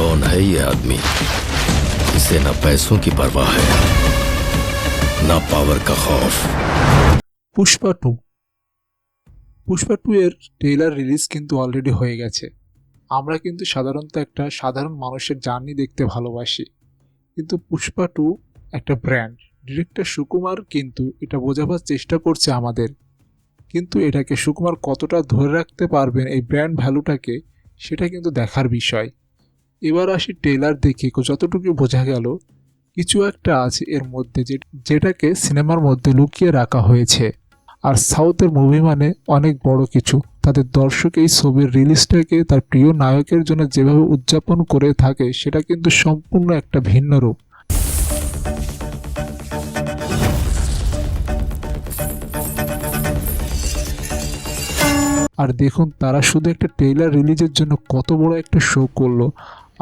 कौन है ये आदमी इसे न पैसों की परवाह है न पावर का खौफ পুষ্পা টু পুষ্পা টু এর ট্রেলার রিলিজ কিন্তু অলরেডি হয়ে গেছে আমরা কিন্তু সাধারণত একটা সাধারণ মানুষের জার্নি দেখতে ভালোবাসি কিন্তু পুষ্পা টু একটা ব্র্যান্ড ডিরেক্টর সুকুমার কিন্তু এটা বোঝাবার চেষ্টা করছে আমাদের কিন্তু এটাকে সুকুমার কতটা ধরে রাখতে পারবেন এই ব্র্যান্ড ভ্যালুটাকে সেটা কিন্তু দেখার বিষয় এবার আসি ট্রেলার দেখে। যতটুকু বোঝা গেল, কিছু একটা আছে এর মধ্যে যে- যেটাকে সিনেমার মধ্যে লুকিয়ে রাখা হয়েছে। আর সাউথের মুভি মানে অনেক বড় কিছু। তাদের দর্শক এই ছবির রিলিজটাকে তার প্রিয় নায়কের জন্য যেভাবে উদযাপন করে থাকে, সেটা কিন্তু সম্পূর্ণ একটা ভিন্ন রূপ। আর দেখুন, তারা শুধু একটা ট্রেলার রিলিজের জন্য কত বড় একটা শো করল।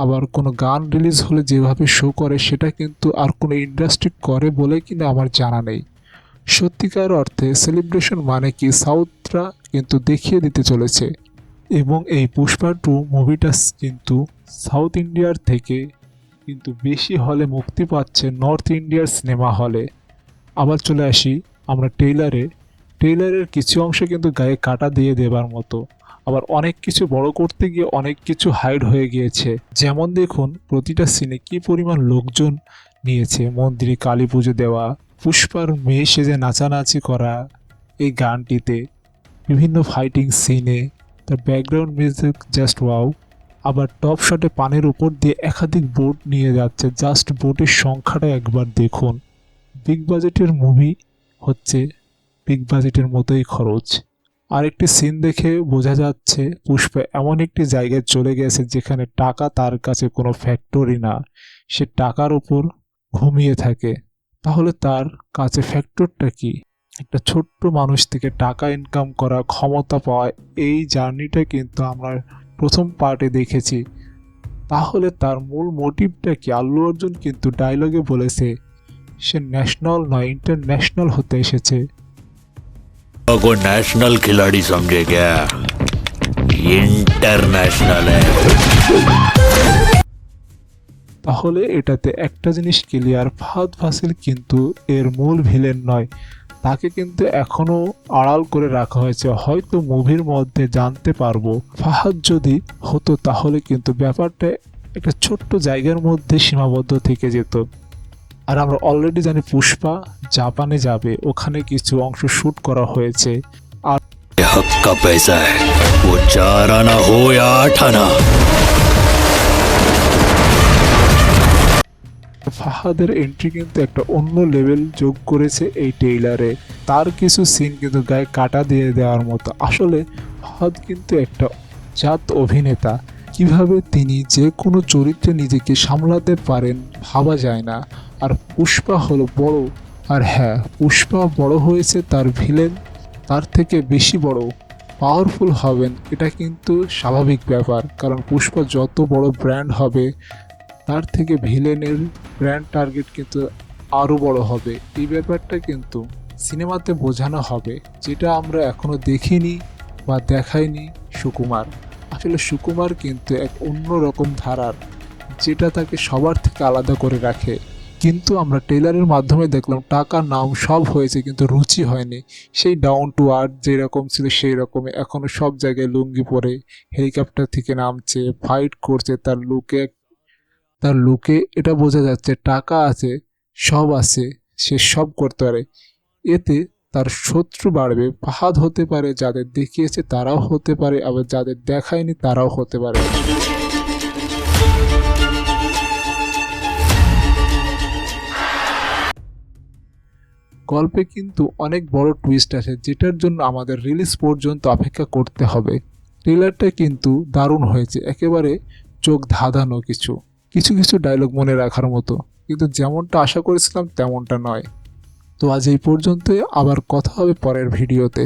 আবার কোনো গান রিলিজ হলে যেভাবে শো করে সেটা কিন্তু আর কোনো ইন্ডাস্ট্রি করে বলে কিনা আমার জানা নেই। সত্যিকার অর্থে সেলিব্রেশন মানে কি সাউথরা কিন্তু দেখিয়ে দিতে চলেছে। এবং এই পুষ্পা টু মুভিটা কিন্তু সাউথ ইন্ডিয়ার থেকে কিন্তু বেশি হলে মুক্তি পাচ্ছে নর্থ ইন্ডিয়ার সিনেমা হলে আবার চলে আসি আমরা টেইলারে টেইলারের কিছু অংশ কিন্তু গায়ে কাটা দিয়ে দেবার মতো। আবার অনেক কিছু বড় করতে গিয়ে অনেক কিছু হাইড হয়ে গিয়েছে। যেমন দেখুন, প্রতিটা সিনে কি পরিমাণ লোকজন নিয়েছে। মন্দিরে কালী পুজো দেওয়া পুষ্পার মেয়ে সেজে নাচানাচি করা এই গানটিতে। বিভিন্ন ফাইটিং সিনে তার ব্যাকগ্রাউন্ড মিউজিক জাস্ট ওয়াও আবার টপ শটে পানের উপর দিয়ে একাধিক বোট নিয়ে যাচ্ছে। জাস্ট বোটের সংখ্যাটা একবার দেখুন। বিগ বাজেটের মুভি হচ্ছে বিগ বাজেটের মতোই খরচ। আরেকটি সিন দেখে বোঝা যাচ্ছে পুষ্পা এমন একটি জায়গায় চলে গেছে যেখানে টাকা তার কাছে কোনো ফ্যাক্টরি না। সে টাকার উপর ঘুমিয়ে থাকে। তাহলে তার কাছে ফ্যাক্টরটা কি? একটা ছোট্ট মানুষ থেকে টাকা ইনকাম করা ক্ষমতা পাওয়া এই জার্নিটা কিন্তু আমরা প্রথম পার্টে দেখেছি। তাহলে তার মূল মোটিভটা কি? আল্লু অর্জুন কিন্তু ডায়লগে বলেছে, সে ন্যাশনাল নয় ইন্টারন্যাশনাল হতে এসেছে। को नेशनल खिलाड़ी समझे क्या इंटरनेशनल है তাহলে এটাতে একটা জিনিস ক্লিয়ার ফাহাদ ফাসিল কিন্তু এর মূল ভিলেন নয় তাকে কিন্তু এখনো আড়াল করে রাখা হয়েছে হয়তো মুভির মধ্যে জানতে পারবো ফাহাদ যদি হতো তাহলে কিন্তু ব্যাপারটা একটা ছোট্ট জায়গার মধ্যে সীমাবদ্ধ থেকে যেত আর আমরা অলরেডি জানি পুষ্পা জাপানে যাবে ওখানে কিছু অংশ শ্যুট করা হয়েছে। আর হক পয়সা ও চার আনা হো আট আনা। ফাহাদের এন্ট্রি কিন্তু একটা অন্য লেভেল যোগ করেছে এই টেইলারে তার কিছু সিন কিন্তু গায়ে কাটা দিয়ে দেওয়ার মতো। আসলে ফাহাদ কিন্তু একটা জাত অভিনেতা। কীভাবে তিনি যে কোনো চরিত্রে নিজেকে সামলাতে পারেন ভাবা যায় না। আর পুষ্পা হলো বড়। আর হ্যাঁ পুষ্পা বড় হয়েছে তার ভিলেন, তার থেকে বেশি বড়। পাওয়ারফুল হবেন, এটা কিন্তু স্বাভাবিক ব্যাপার। কারণ পুষ্পা যত বড় ব্র্যান্ড হবে, তার থেকে ভিলেনের ব্র্যান্ড টার্গেট কিন্তু আরও বড় হবে। এই ব্যাপারটা কিন্তু সিনেমাতে বোঝানো হবে, যেটা আমরা এখনও দেখিনি বা দেখাইনি সুকুমার। আসলে সুকুমার কিন্তু এক অন্য রকম ধারার, যেটা তাকে সবার থেকে আলাদা করে রাখে। কিন্তু আমরা টেলারের মাধ্যমে দেখলাম টাকা নাম সব হয়েছে, কিন্তু রুচি হয়নি। সেই ডাউন টু আর্থ যেরকম ছিল সেই রকমই এখনও সব জায়গায় লুঙ্গি পরে হেলিকপ্টার থেকে নামছে ফাইট করছে, তার লুকে তার লুকে এটা বোঝা যাচ্ছে টাকা আছে, সব আছে, সে সব করতে পারে। এতে তার শত্রু বাড়বে, ফাহাদ হতে পারে, যাদের দেখিয়েছে তারাও হতে পারে, আবার যাদের দেখায়নি তারাও হতে পারে। গল্পে কিন্তু অনেক বড় টুইস্ট আছে, যেটার জন্য আমাদের রিলিজ পর্যন্ত অপেক্ষা করতে হবে। ট্রেলারটা কিন্তু দারুণ হয়েছে, একেবারে চোখ ধাঁধানো কিছু কিছু কিছু ডায়লগ মনে রাখার মতো। কিন্তু যেমনটা আশা করেছিলাম, তেমনটা নয়। তো আজ এই পর্যন্তই, আবার কথা হবে পরের ভিডিওতে।